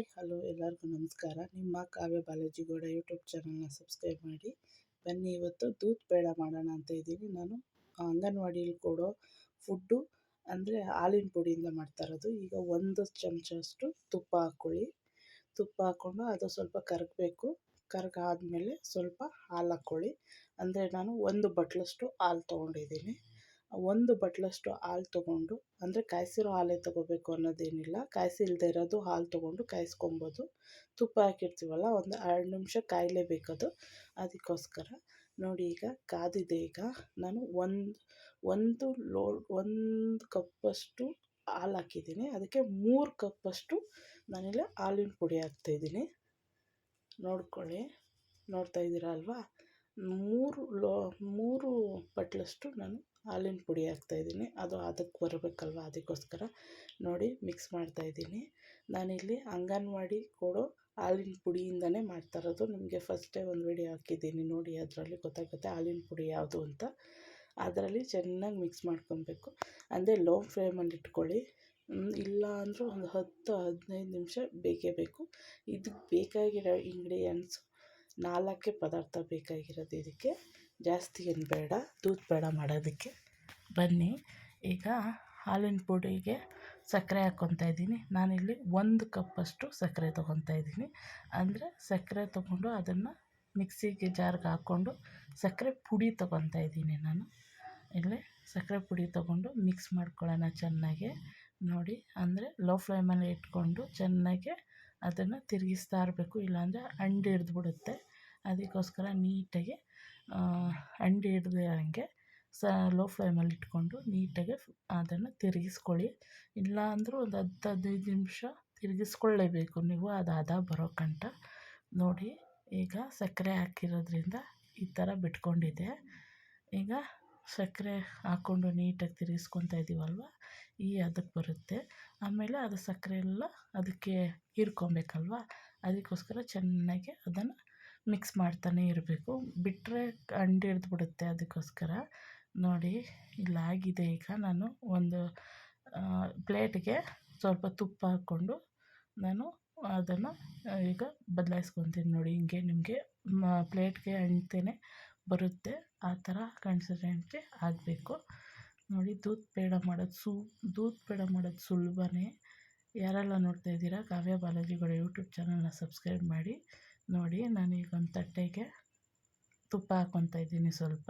Hi, hello ಎಲ್ಲರಿಗೂ ನಮಸ್ಕಾರ. ನಿಮ್ಮ ಕಾವ್ಯ ಬಾಲಾಜಿ ಗೌಡ ಯೂಟ್ಯೂಬ್ ಚಾನಲ್ನ ಸಬ್ಸ್ಕ್ರೈಬ್ ಮಾಡಿ. ಬನ್ನಿ, ಇವತ್ತು ದೂದ್ ಬೇಡ ಮಾಡೋಣ ಅಂತ ಇದ್ದೀನಿ. ನಾನು ಅಂಗನವಾಡಿಯಲ್ಲಿ ಕೊಡೋ ಫುಡ್ಡು ಅಂದರೆ ಹಾಲಿನ ಪುಡಿಯಿಂದ ಮಾಡ್ತಾ ಇರೋದು. ಈಗ ಒಂದು ಚಮಚಷ್ಟು ತುಪ್ಪ ಹಾಕ್ಕೊಳ್ಳಿ. ತುಪ್ಪ ಹಾಕ್ಕೊಂಡು ಅದು ಸ್ವಲ್ಪ ಕರಗಬೇಕು. ಕರಗಾದ್ಮೇಲೆ ಸ್ವಲ್ಪ ಹಾಲು ಹಾಕ್ಕೊಳ್ಳಿ. ಅಂದರೆ ನಾನು ಒಂದು ಬಟ್ಲಷ್ಟು ಹಾಲು ತೊಗೊಂಡಿದ್ದೀನಿ. ಒಂದು ಬಟ್ಲಷ್ಟು ಹಾಲು ತೊಗೊಂಡು, ಅಂದರೆ ಕಾಯಿಸಿರೋ ಹಾಲೇ ತೊಗೋಬೇಕು ಅನ್ನೋದೇನಿಲ್ಲ. ಕಾಯಿಸಿಲ್ದೇ ಇರೋದು ಹಾಲು ತೊಗೊಂಡು ಕಾಯಿಸ್ಕೊಬೋದು. ತುಪ್ಪ ಹಾಕಿರ್ತೀವಲ್ಲ, ಒಂದು ಎರಡು ನಿಮಿಷ ಕಾಯಲೇಬೇಕದು ಅದಕ್ಕೋಸ್ಕರ ನೋಡಿ ಈಗ ಕಾದಿದೆ ಈಗ. ನಾನು ಒಂದು ಒಂದು ಲೋ, ಒಂದು ಕಪ್ಪಷ್ಟು ಹಾಲು ಹಾಕಿದ್ದೀನಿ. ಅದಕ್ಕೆ ಮೂರು ಕಪ್ಪಷ್ಟು ನಾನಿಲ್ಲಿ ಹಾಲಿನ ಪುಡಿ ಹಾಕ್ತಾಯಿದ್ದೀನಿ. ನೋಡ್ಕೊಳ್ಳಿ. ನೋಡ್ತಾ ಇದ್ದೀರಾ ಅಲ್ವಾ? ಮೂರು ಲೋ, ಮೂರು ಬಟ್ಲಷ್ಟು ನಾನು ಹಾಲಿನ ಪುಡಿ ಹಾಕ್ತಾಯಿದ್ದೀನಿ ಅದು ಅದಕ್ಕೆ ಬರಬೇಕಲ್ವ ಅದಕ್ಕೋಸ್ಕರ. ನೋಡಿ ಮಿಕ್ಸ್ ಮಾಡ್ತಾಯಿದ್ದೀನಿ ನಾನಿಲ್ಲಿ ಅಂಗನವಾಡಿ ಕೊಡೋ ಹಾಲಿನ ಪುಡಿಯಿಂದನೇ ಮಾಡ್ತಾಯಿರೋದು ನಿಮಗೆ ಫಸ್ಟೇ ಒಂದು ವಿಡಿಯೋ ಹಾಕಿದ್ದೀನಿ. ನೋಡಿ, ಅದರಲ್ಲಿ ಗೊತ್ತಾಗುತ್ತೆ ಹಾಲಿನ ಪುಡಿ ಯಾವುದು ಅಂತ. ಅದರಲ್ಲಿ ಚೆನ್ನಾಗಿ ಮಿಕ್ಸ್ ಮಾಡ್ಕೊಬೇಕು. ಅಂದರೆ ಲೋ ಫ್ಲೇಮಲ್ಲಿ ಇಟ್ಕೊಳ್ಳಿ. ಇಲ್ಲ ಅಂದರೂ ಒಂದು ಹತ್ತು ಹದಿನೈದು ನಿಮಿಷ ಬೇಕೇ ಬೇಕು. ಇದಕ್ಕೆ ಬೇಕಾಗಿರೋ ಇಂಗ್ರೀಡಿಯೆಂಟ್ಸು ನಾಲ್ಕೇ ಪದಾರ್ಥ ಬೇಕಾಗಿರೋದು ಇದಕ್ಕೆ. ಜಾಸ್ತಿ ಏನು ಬೇಡ, ದೂದ್ ಬೇಡ ಮಾಡೋದಕ್ಕೆ. ಬನ್ನಿ, ಈಗ ಹಾಲಿನ ಪುಡಿಗೆ ಸಕ್ಕರೆ ಹಾಕ್ಕೊತಾ ಇದ್ದೀನಿ. ನಾನಿಲ್ಲಿ ಒಂದು ಕಪ್ಪಷ್ಟು ಸಕ್ಕರೆ ತೊಗೊತಾ ಇದ್ದೀನಿ. ಅಂದರೆ ಸಕ್ಕರೆ ತೊಗೊಂಡು ಅದನ್ನು ಮಿಕ್ಸಿಗೆ ಜಾರ್ಗೆ ಹಾಕ್ಕೊಂಡು ಸಕ್ಕರೆ ಪುಡಿ ತೊಗೊತಾ ಇದ್ದೀನಿ ನಾನು. ಇಲ್ಲಿ ಸಕ್ಕರೆ ಪುಡಿ ತೊಗೊಂಡು ಮಿಕ್ಸ್ ಮಾಡ್ಕೊಳ್ಳೋಣ ಚೆನ್ನಾಗಿ. ನೋಡಿ, ಅಂದರೆ ಲೋ ಫ್ಲೇಮಲ್ಲಿ ಇಟ್ಕೊಂಡು ಚೆನ್ನಾಗಿ ಅದನ್ನು ತಿರುಗಿಸ್ತಾ ಇರಬೇಕು. ಇಲ್ಲಾಂದರೆ ಅಂಡು ಹಿಡ್ದುಬಿಡುತ್ತೆ ಅದಕ್ಕೋಸ್ಕರ ನೀಟಾಗಿ ಅಂಡು ಹಿಡ್ದೆ ಹಂಗೆ ಸ ಲೋ ಫ್ಲೇಮಲ್ಲಿ ಇಟ್ಕೊಂಡು ನೀಟಾಗಿ ಅದನ್ನು ತಿರುಗಿಸ್ಕೊಳ್ಳಿ. ಇಲ್ಲ ಅಂದರೂ ಒಂದು ಹತ್ತು ಹದಿನೈದು ನಿಮಿಷ ತಿರುಗಿಸ್ಕೊಳ್ಳೇಬೇಕು. ನೀವು ಅದು ಹದ ಬರೋ ಕಂಟ ನೋಡಿ. ಈಗ ಸಕ್ಕರೆ ಹಾಕಿರೋದ್ರಿಂದ ಈ ಥರ ಬಿಟ್ಕೊಂಡಿದೆ. ಈಗ ಸಕ್ಕರೆ ಹಾಕ್ಕೊಂಡು ನೀಟಾಗಿ ತಿರುಗಿಸ್ಕೊತಾ ಇದ್ದೀವಲ್ವ ಈ ಅದಕ್ಕೆ ಬರುತ್ತೆ. ಆಮೇಲೆ ಅದು ಸಕ್ಕರೆ ಎಲ್ಲ ಅದಕ್ಕೆ ಹೀರ್ಕೊಬೇಕಲ್ವ? ಅದಕ್ಕೋಸ್ಕರ ಚೆನ್ನಾಗಿ ಅದನ್ನು ಮಿಕ್ಸ್ ಮಾಡ್ತಾನೆ ಇರಬೇಕು. ಬಿಟ್ಟರೆ ಬಿಡುತ್ತೆ ಅದಕ್ಕೋಸ್ಕರ. ನೋಡಿ, ಇಲ್ಲಾಗಿದೆ. ಈಗ ನಾನು ಒಂದು ಪ್ಲೇಟ್ಗೆ ಸ್ವಲ್ಪ ತುಪ್ಪ ಹಾಕ್ಕೊಂಡು ನಾನು ಅದನ್ನು ಈಗ ಬದಲಾಯಿಸ್ಕೊತೀನಿ ನೋಡಿ, ಹಿಂಗೆ ನಿಮಗೆ ಪ್ಲೇಟ್ಗೆ ಅಂಟೇನೆ ಬರುತ್ತೆ. ಆ ಥರ ಕನ್ಸಿಸ್ಟೆನ್ಸಿ ಆಗಬೇಕು. ನೋಡಿ, ದೂದ್ ಪೇಡ ಮಾಡೋದು ಸು, ದೂದ್ ಪೇಡ ಮಾಡೋದು ಸುಲಭನೇ. ಯಾರೆಲ್ಲ ನೋಡ್ತಾ ಇದ್ದೀರಾ, ಕಾವ್ಯ ಬಾಲಾಜಿಗಳ ಯೂಟ್ಯೂಬ್ ಚಾನಲ್ನ ಸಬ್ಸ್ಕ್ರೈಬ್ ಮಾಡಿ. ನೋಡಿ, ನಾನೀಗ ಒಂದು ತಟ್ಟೆಗೆ ತುಪ್ಪ ಹಾಕ್ಕೊತಾ ಇದ್ದೀನಿ ಸ್ವಲ್ಪ.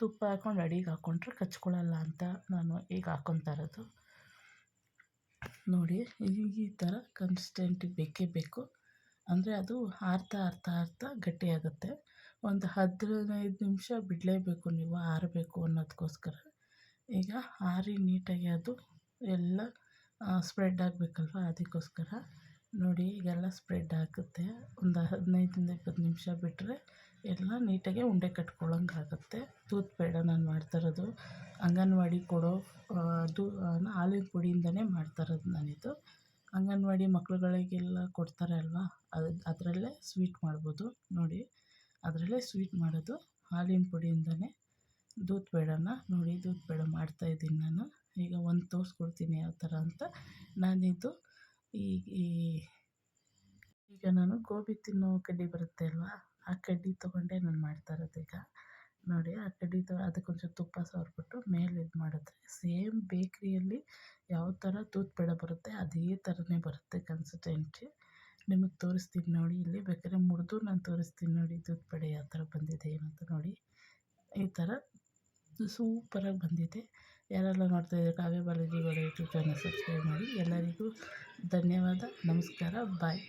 ತುಪ್ಪ ಹಾಕ್ಕೊಂಡು ಅಡಿಗೆ ಹಾಕ್ಕೊಂಡ್ರೆ ಕಚ್ಕೊಳ್ಳಲ್ಲ ಅಂತ ನಾನು ಈಗ ಹಾಕ್ಕೊತಾ ಇರೋದು. ನೋಡಿ ಈ ಥರ ಕನ್ಸಿಸ್ಟೆಂಟಿಗೆ ಬೇಕೇ ಬೇಕು. ಅಂದರೆ ಅದು ಆರ್ತಾ ಆರ್ತಾ ಆರ್ತಾ ಗಟ್ಟಿಯಾಗುತ್ತೆ ಒಂದು ಹದಿನೈದು ನಿಮಿಷ ಬಿಡಲೇಬೇಕು ನೀವು ಆರಬೇಕು ಅನ್ನೋದಕ್ಕೋಸ್ಕರ ಈಗ ಆರಿ ನೀಟಾಗಿ ಅದು ಎಲ್ಲ ಸ್ಪ್ರೆಡ್ ಆಗಬೇಕಲ್ವ ಅದಕ್ಕೋಸ್ಕರ. ನೋಡಿ, ಈಗೆಲ್ಲ ಸ್ಪ್ರೆಡ್ ಆಗುತ್ತೆ. ಒಂದು ಹದಿನೈದರಿಂದ ಇಪ್ಪತ್ತು ನಿಮಿಷ ಬಿಟ್ಟರೆ ಎಲ್ಲ ನೀಟಾಗಿ ಉಂಡೆ ಕಟ್ಕೊಳ್ಳೋಂಗೆ ಆಗುತ್ತೆ. ತೂತ್ ಪೇಡ ನಾನು ಮಾಡ್ತಾಯಿರೋದು ಅಂಗನವಾಡಿ ಕೊಡೋ ಅದು ಹಾಲಿನ ಪುಡಿಯಿಂದನೇ ಮಾಡ್ತಾಯಿರೋದು ನಾನಿದು. ಅಂಗನವಾಡಿ ಮಕ್ಳುಗಳಿಗೆಲ್ಲ ಕೊಡ್ತಾರೆ ಅಲ್ವಾ? ಅದು, ಅದರಲ್ಲೇ ಸ್ವೀಟ್ ಮಾಡ್ಬೋದು. ನೋಡಿ, ಅದರಲ್ಲೇ ಸ್ವೀಟ್ ಮಾಡೋದು. ಹಾಲಿನ ಪುಡಿಯಿಂದನೇ ದೂತ್ ಪೇಡನ ನೋಡಿ ದೂತ್ ಪೇಡ ಮಾಡ್ತಾಯಿದ್ದೀನಿ ನಾನು. ಈಗ ಒಂದು ತೋರಿಸ್ಕೊಡ್ತೀನಿ ಯಾವ ಥರ ಅಂತ. ನಾನಿದು ಈ ಈ, ಈಗ ನಾನು ಗೋಬಿ ತಿನ್ನೋ ಕಡ್ಡಿ ಬರುತ್ತೆ ಅಲ್ವಾ? ಆ ಕಡ್ಡಿ ತೊಗೊಂಡೇ ನಾನು ಮಾಡ್ತಾ ಇರೋದು ಈಗ. ನೋಡಿ, ಆ ಕಡ್ಡಿ ತೊ, ಅದಕ್ಕೆ ಒಂಚೂರು ತುಪ್ಪ ಸವರ್ಬಿಟ್ಟು ಮೇಲೆ ಇದು ಮಾಡಿದ್ರೆ ಸೇಮ್ ಬೇಕ್ರಿಯಲ್ಲಿ ಯಾವ ಥರ ತೂತ್ ಪೇಡ ಬರುತ್ತೆ ಅದೇ ಥರನೇ ಬರುತ್ತೆ ಕನ್ಸಿಸ್ಟೆನ್ಸಿ ನಿಮಗೆ ತೋರಿಸ್ತೀನಿ ನೋಡಿ, ಇಲ್ಲಿ ಬೇಕಾದ್ರೆ ಮುರಿದು ನಾನು ತೋರಿಸ್ತೀನಿ ನೋಡಿ ದೂದ್ ಪೇಡ ಯಾವ ಥರ ಬಂದಿದೆ ಏನಂತ ನೋಡಿ. ಈ ಥರ ಸೂಪರಾಗಿ ಬಂದಿದೆ. ಯಾರೆಲ್ಲ ನೋಡ್ತಾ ಇದ್ದಾರೆ, Kavya Balaji YouTube channel subscribe ಮಾಡಿ. ಎಲ್ಲರಿಗೂ ಧನ್ಯವಾದ, ನಮಸ್ಕಾರ ಬಾಯ್